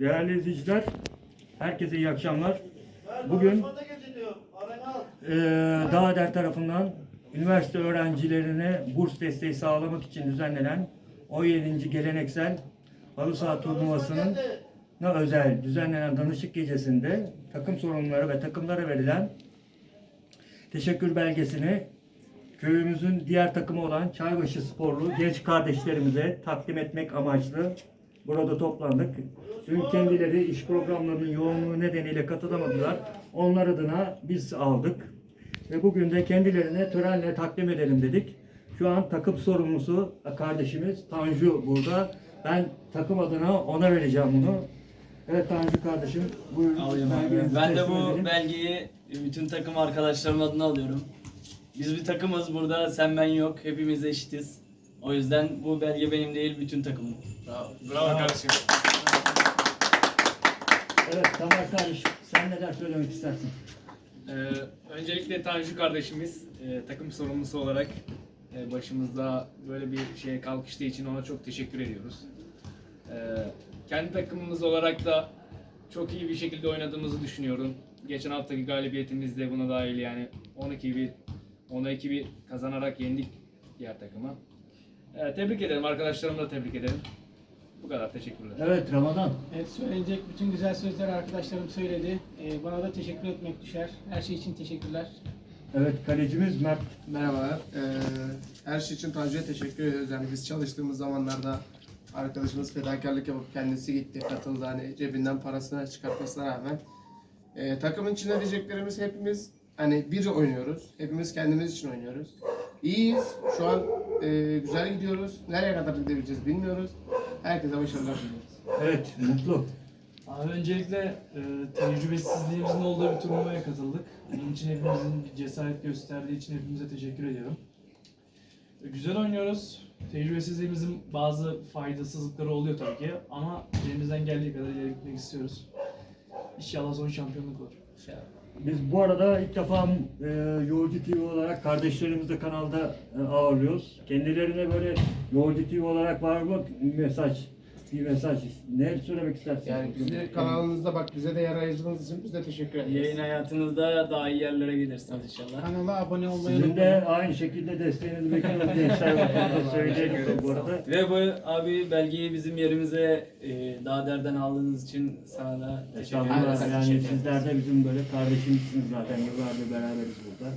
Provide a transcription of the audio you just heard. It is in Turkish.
Değerli izleyiciler, herkese iyi akşamlar. Bugün eee Dağder tarafından üniversite öğrencilerine burs desteği sağlamak için düzenlenen 17. geleneksel halı saha turnuvasının özel düzenlenen danışık gecesinde takım sorumluları ve takımlara verilen teşekkür belgesini köyümüzün diğer takımı olan Çaybaşı Sporlu genç kardeşlerimize takdim etmek amaçlı burada toplandık. Dün kendileri iş programlarının yoğunluğu nedeniyle katılamadılar. Onlar adına biz aldık. Ve bugün de kendilerine törenle takdim edelim dedik. Şu an takım sorumlusu kardeşimiz Tanju burada. Ben takım adına ona vereceğim bunu. Evet Tanju kardeşim buyurun. Alayım abi. Ben de bu edelim. belgeyi bütün takım arkadaşlarım adına alıyorum. Biz bir takımız burada, sen ben yok. Hepimiz eşitiz. O yüzden bu belge benim değil, bütün takımın. Bravo, bravo kardeşim. Evet Tamer kardeşim sen neler söylemek istersin? Ee, öncelikle Tanju kardeşimiz e, takım sorumlusu olarak e, başımızda böyle bir şeye kalkıştığı için ona çok teşekkür ediyoruz. Ee, kendi takımımız olarak da çok iyi bir şekilde oynadığımızı düşünüyorum. Geçen haftaki galibiyetimiz de buna dahil yani 12 bir 10'a 2 bir kazanarak yendik diğer takımı. Ee, tebrik ederim arkadaşlarımı da tebrik ederim. Bu kadar teşekkürler. Evet Ramazan. Evet söylenecek bütün güzel sözleri arkadaşlarım söyledi. Ee, bana da teşekkür etmek düşer. Her şey için teşekkürler. Evet kalecimiz Mert. Merhabalar. Ee, her şey için Tanju'ya teşekkür ediyoruz. Yani biz çalıştığımız zamanlarda arkadaşımız fedakarlık yapıp kendisi gitti, katıldı. Hani cebinden parasını çıkartmasına rağmen. Ee, takımın içinde diyeceklerimiz hepimiz hani bir oynuyoruz. Hepimiz kendimiz için oynuyoruz. İyiyiz. Şu an e, güzel gidiyoruz. Nereye kadar gidebileceğiz bilmiyoruz. Herkese başarılar diliyoruz. Evet Mutlu. Abi öncelikle e, tecrübesizliğimizin olduğu bir turnuvaya katıldık. Bunun için hepimizin bir cesaret gösterdiği için hepimize teşekkür ediyorum. E, güzel oynuyoruz. Tecrübesizliğimizin bazı faydasızlıkları oluyor tabii ki ama elimizden geldiği kadar ileri gitmek istiyoruz. İnşallah son şampiyonluk olur. Biz bu arada ilk defa e, Yolcu TV olarak kardeşlerimizi de kanalda e, ağırlıyoruz. Kendilerine böyle Yolcu TV olarak var mı mesaj? Bir mesaj. Ne söylemek istersin? Yani bizi kanalınızda bak bize de yarayıcılığınız için biz de teşekkür ederiz. Yayın hayatınızda daha iyi yerlere gelirsiniz inşallah. Kanala abone olmayı Sizin de aynı şekilde desteğinizi bekliyoruz gençler. Bunu söyleyelim bu arada. Ve bu abi belgeyi bizim yerimize e, Dağder'den aldığınız için sana da teşekkür ederiz. Yani sizler de bizim böyle kardeşimizsiniz zaten. Yıllardır beraberiz burada.